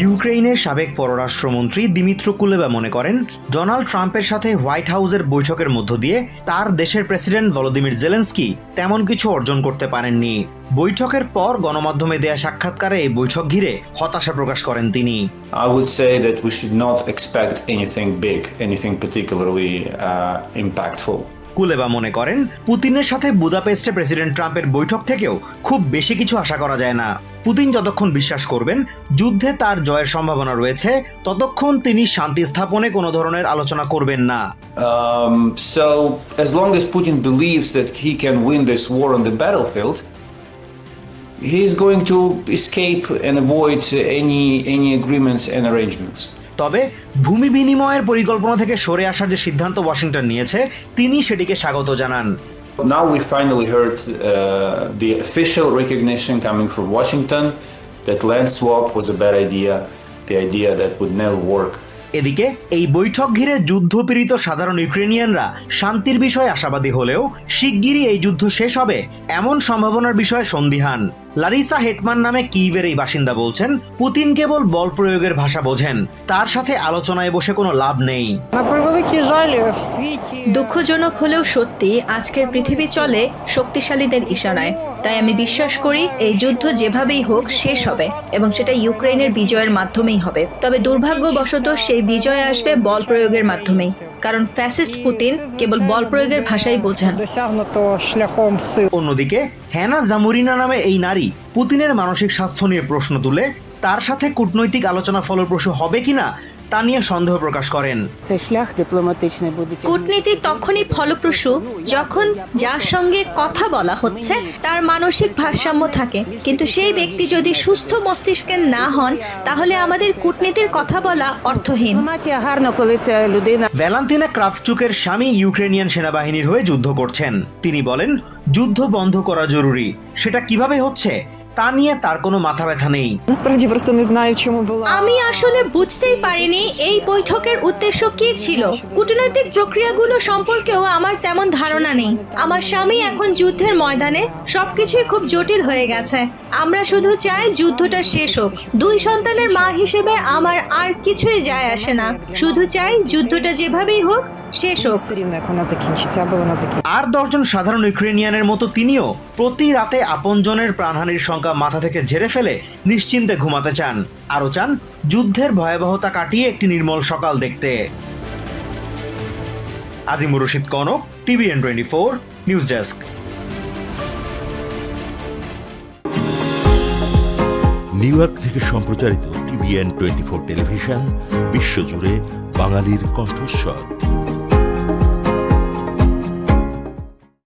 ইউক্রেনের সাবেক পররাষ্ট্রমন্ত্রী দিমিত্র কুলেবা মনে করেন ডোনাল্ড ট্রাম্পের সাথে হোয়াইট হাউসের বৈঠকের মধ্য দিয়ে তার দেশের প্রেসিডেন্ট ভলোদিমির জেলেন্সকি তেমন কিছু অর্জন করতে পারেননি বৈঠকের পর গণমাধ্যমে দেয়া সাক্ষাৎকারে এই বৈঠক ঘিরে হতাশা প্রকাশ করেন তিনি I would say that we should not expect anything big, anything particularly uh, impactful. কুলেবা মনে করেন, পুতিনের সাথে বুদাপেস্টে প্রেসিডেন্ট ট্রাম্পের বৈঠক থেকেও খুব বেশি কিছু আশা করা যায় না। পুতিন যতক্ষণ বিশ্বাস করবেন, যুদ্ধে তার জয়ের সম্ভাবনা রয়েছে, ততক্ষণ তিনি শান্তি স্থাপনে কোনো ধরনের আলোচনা করবেন না। So as long as Putin believes that he can win this war the battlefield he is going to escape and avoid any any agreements and arrangements তবে ভূমি বিনিময়ের পরিকল্পনা থেকে সরে আসার যে সিদ্ধান্ত ওয়াশিংটন নিয়েছে তিনি সেটিকে স্বাগত জানান Now we finally heard uh, the official recognition coming from Washington that land swap was a bad idea, the idea that would never work. এদিকে এই বৈঠক ঘিরে যুদ্ধপীড়িত সাধারণ ইউক্রেনিয়ানরা শান্তির বিষয়ে আশাবাদী হলেও শিগগিরই এই যুদ্ধ শেষ হবে এমন সম্ভাবনার বিষয়ে সন্দিহান লারিসা হেটমান নামে কিভের এই বাসিন্দা বলছেন পুতিন কেবল বল প্রয়োগের ভাষা বোঝেন তার সাথে আলোচনায় বসে কোনো লাভ নেই। দুঃখজনক হলেও সত্যি আজকের পৃথিবী চলে শক্তিশালীদের ইশারায়। তাই আমি বিশ্বাস করি এই যুদ্ধ যেভাবেই হোক শেষ হবে এবং সেটা ইউক্রেনের বিজয়ের মাধ্যমেই হবে। তবে দুর্ভাগ্যবশত সেই বিজয় আসবে বল প্রয়োগের মাধ্যমেই কারণ ফ্যাসিস্ট পুতিন কেবল বল প্রয়োগের ভাষাই বোঝেন। অন্যদিকে হ্যানা জামুরিনা নামে এই নারী পুতিনের মানসিক স্বাস্থ্য নিয়ে প্রশ্ন তুলে, তার সাথে কূটনৈতিক আলোচনা ফলপ্রসূ হবে কিনা তা নিয়ে সন্দেহ প্রকাশ করেন। কূটনীতি তখনই ফলপ্রসূ যখন যার সঙ্গে কথা বলা হচ্ছে তার মানসিক ভারসাম্য থাকে। কিন্তু সেই ব্যক্তি যদি সুস্থ মস্তিষ্কের না হন তাহলে আমাদের কূটনীতির কথা বলা অর্থহীন। ভ্যালান্তিনা ক্রাফচুকের স্বামী ইউক্রেনিয়ান সেনাবাহিনীর হয়ে যুদ্ধ করছেন। তিনি বলেন যুদ্ধ বন্ধ করা জরুরি। সেটা কীভাবে হচ্ছে? তা নিয়ে তার কোনো মাথা ব্যথা নেই। আমি আসলে বুঝতেই পারিনি এই বৈঠকের উদ্দেশ্য কি ছিল। কূটনৈতিক প্রক্রিয়াগুলো সম্পর্কেও আমার তেমন ধারণা নেই। আমার স্বামী এখন যুদ্ধের ময়দানে সবকিছুই খুব জটিল হয়ে গেছে। আমরা শুধু চাই যুদ্ধটা শেষ হোক। দুই সন্তানের মা হিসেবে আমার আর কিছুই যায় আসে না। শুধু চাই যুদ্ধটা যেভাবেই হোক শেষ হোক Все рівно, як вона закінчиться, аби вона закінчиться. আর দশজন সাধারণ ইউক্রেনিয়ানের মতো তিনিও প্রতি রাতে আপনজনের প্রাণহানির সংখ্যা মাথা থেকে ঝেড়ে ফেলে নিশ্চিন্তে ঘুমাতে চান আরও চান যুদ্ধের ভয়াবহতা কাটিয়ে একটি নির্মল সকাল দেখতে Azimur Rashid Kanak TVN twenty four news desk New York থেকে সম্প্রচারিত টিভিএন টোয়েন্টি ফোর টেলিভিশন বিশ্বজুড়ে বাঙালির কণ্ঠস্বর